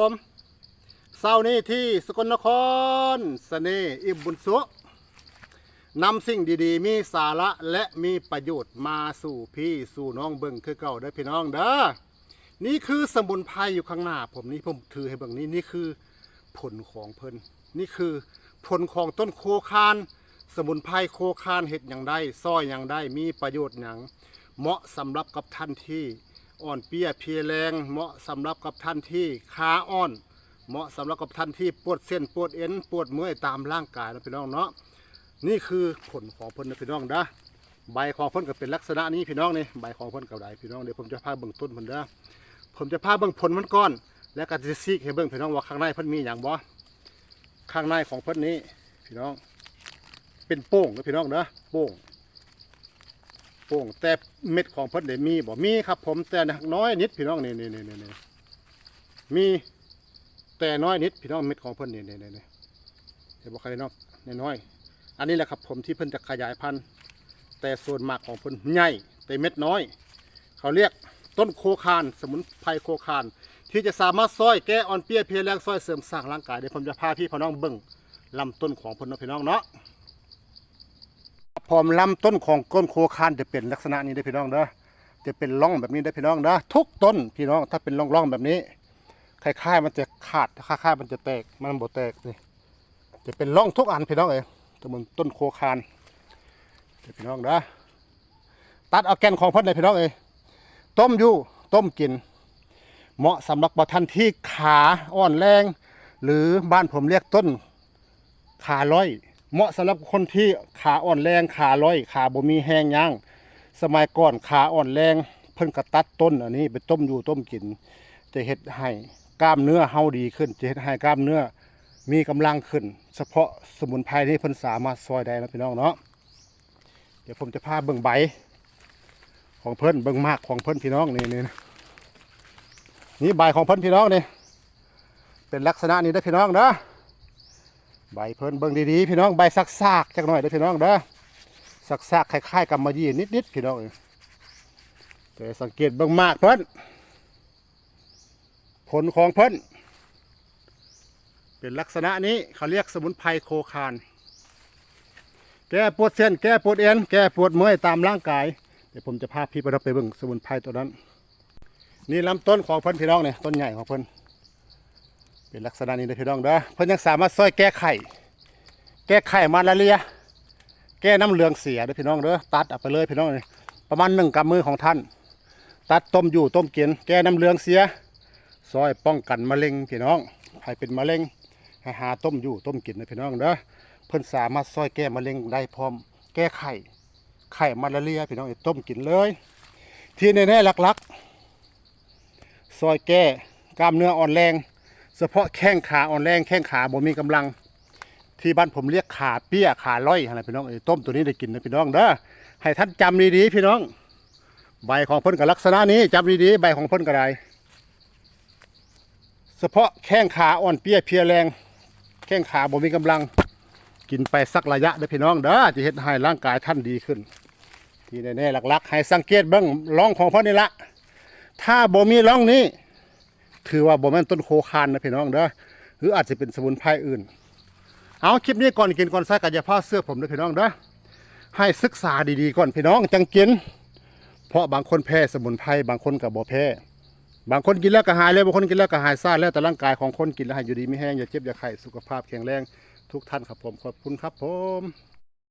ผมเศร้านี้ที่สกลนครเสน่ห์อิมบุญสุนำสิ่งดีๆ มีสาระและมีประโยชน์มาสู่พี่สู่น้องเบิ่งคือเก่าเด้อพี่น้องเด้อนี่คือสมุนไพรอยู่ข้างหน้า ผมนี่ผมถือให้เบิ่งนี่นี่คือผลของเพิ่นนี่คือผลของต้นโคคานสมุนไพรโคคานเห็ดอย่างได้ซ้อยอย่างได้มีประโยชน์อย่างเหมาะสำหรับกับท่านที่ อ่อนเปียเพียแรง เหมาะสำหรับกับท่านที่ขาอ่อน เหมาะสำหรับกับท่านที่ปวดเส้นปวดเอ็นปวดเมื่อยตามร่างกายนะพี่น้องเนาะนี่คือผลของเพิ่นนะพี่น้องนะใบของเพิ่นก็เป็นลักษณะนี้พี่น้องนี่ใบของเพิ่นกับใดพี่น้องเดี๋ยวผมจะพาเบิ่งต้นเพิ่นเด้อผมจะพาเบิ่งผลมันก่อน แล้วก็จะซีกให้เบิ่งพี่น้องว่าข้างในเพิ่นมีอย่างบ่ข้างในของเพิ่นนี้พี่น้อง เป็นโป่งนะพี่น้องเนะโป่ง ป่งแต่เม็ดของเพิ่นได้มีบ่มีครับ ผมแต่น้อยนิดพี่น้องนี่นี่นี่นี่นี่มีแต่น้อยนิดพี่น้องเม็ดของเพิ่นนี่นี่นี่นี่เห็นบ่ใครน้องน้อยอันนี้แหละครับผมที่เพิ่นจะขยายพันธุ์ แต่ส่วนมากของเพิ่นใหญ่แต่เม็ดน้อย เขาเรียกต้นโคคานสมุนไพรโคคาน ที่จะสามารถซ้อยแก้อ่อนเปี้ยเพลียแรงซ้อยเสริมสร้างร่างกายเดี๋ยวผมจะพาพี่พอน้องเบิ่งลำต้นของเพิ่นเนาะพี่น้องเนาะ พร้อมลำต้นของก้นโคคานจะเป็นลักษณะนี้ได้พี่น้องเด้อจะเป็นร่องแบบนี้ได้พี่น้องเด้อทุกต้นพี่น้องถ้าเป็นร่องๆแบบนี้คล้ายๆมันจะขาดคล้ายๆมันจะแตกมันบ่แตกนี่จะเป็นร่องทุกอันพี่น้องเอ้ยตัวมันต้นโคคานเดี๋ยวพี่น้องเด้อตัดเอาแกนของพิ่นเลยพี่น้องเอ้ยต้มอยู่ต้มกิน เหมาะสำหรับบท่านที่ขาอ่อนแรง หรือบ้านผมเรียกต้นขาร้อย เหมาะสำหรับคนที่ขาอ่อนแรงขาร้อยขาบ่มีแห้งย่าง สมัยก่อนขาอ่อนแรงเพิ่นก็ตัดต้นอันนี้ไปต้มอยู่ต้มกิน จะเฮ็ดให้กล้ามเนื้อเฮาดีขึ้น จะเฮ็ดให้กล้ามเนื้อมีกำลังขึ้น เฉพาะสมุนไพรนี่เพิ่นสามารถซอยได้นะพี่น้องเนาะเดี๋ยวผมจะพาเบิ่งใบ ของเพิ่นเบิ่งมากของเพิ่นพี่น้องนี่นี่นี่ใบของเพิ่นพี่น้องนี่เป็นลักษณะนี้ได้พี่น้องเนาะ ใบเพิ่นเบิ่งดีๆพี่น้องใบซักซากๆจักหน่อยเด้อพี่น้องเด้อซักซากๆคล้ายๆกับมะยี่นิดๆพี่น้องเอ้ยแต่สังเกตเบิ่งมากเพิ่นผลของเพิ่นเป็นลักษณะนี้เขาเรียกสมุนไพรโคคาน แก้ปวดเส้นแก้ปวดเอ็นแก้ปวดเมื่อยตามร่างกายเดี๋ยวผมจะพาพี่ไปรับไปเบิ่งสมุนไพรตัวนั้น นี่ลำต้นของเพิ่นพี่น้องเนี่ยต้นใหญ่ของเพิ่น เป็นลักษณะนี้เลยพี่น้องเด้อเพิ่นยังสามารถช่วยแก้ไขแก้ไขมาลาเรีย แก้น้ำเหลืองเสียเด้อพี่น้องเด้อตัดเอาไปเลยพี่น้องนี่ประมาณหนึ่งกำมือของท่าน ตัดต้มอยู่ต้มกิน แก้น้ำเหลืองเสีย ซอยป้องกันมะเร็งพี่น้องใครเป็นมะเร็งให้หาต้มอยู่ต้มกินนะพี่น้องเด้อเพิ่นสามารถซอยแก้มะเร็งได้พร้อม แก้ไขไข่มาลาเรียพี่น้องต้มกินเลย ที่แน่ๆหลักๆ ซอยแก้กล้ามเนื้ออ่อนแรง เฉพาะแข้งขาอ่อนแรงแข้งขาบ่มีกำลัง ที่บ้านผมเรียกขาเปี้ยขาล่อยอะไรพี่น้องเอ้ต้มตัวนี้ได้กินนะพี่น้องเด้อให้ท่านจำดีๆพี่น้อง ใบของเพิ่นกับลักษณะนี้จำดีๆใบของเพิ่นก็ได้เฉพาะแข้งขาอ่อนเปี้ยเพียแรง แข้งขาบ่มีกำลัง กินไปสักระยะเด้อพี่น้องเด้อจะเฮ็ดให้ร่างกายท่านดีขึ้น ที่แน่ๆหลักๆ ให้สังเกตเบิ่งร่องของเพิ่นนี่ละถ้าบ่มีร่องนี้ ถือว่าบ่แม่นต้นโคคานนะพี่น้องเด้อหรืออาจจะเป็นสมุนไพรอื่น เอาคลิปนี้ก่อนกินก่อนใส่กัอย่าพลาเสื้อผมนะพี่น้องเด้อให้ศึกษาดีๆก่อนพี่น้องจังกิน เพราะบางคนแพ้สมุนไพรบางคนก็บ่แพ้บางคนกินแล้วก็หายเลยบางคนกินแล้วก็หายซ่าแล้วแต่ร่างกายของคนกินแล้วให้อยู่ดีไม่แห้งอย่าเจ็บอย่าไข้สุขภาพแข็งแรงทุกท่านครับผมขอบคุณครับผม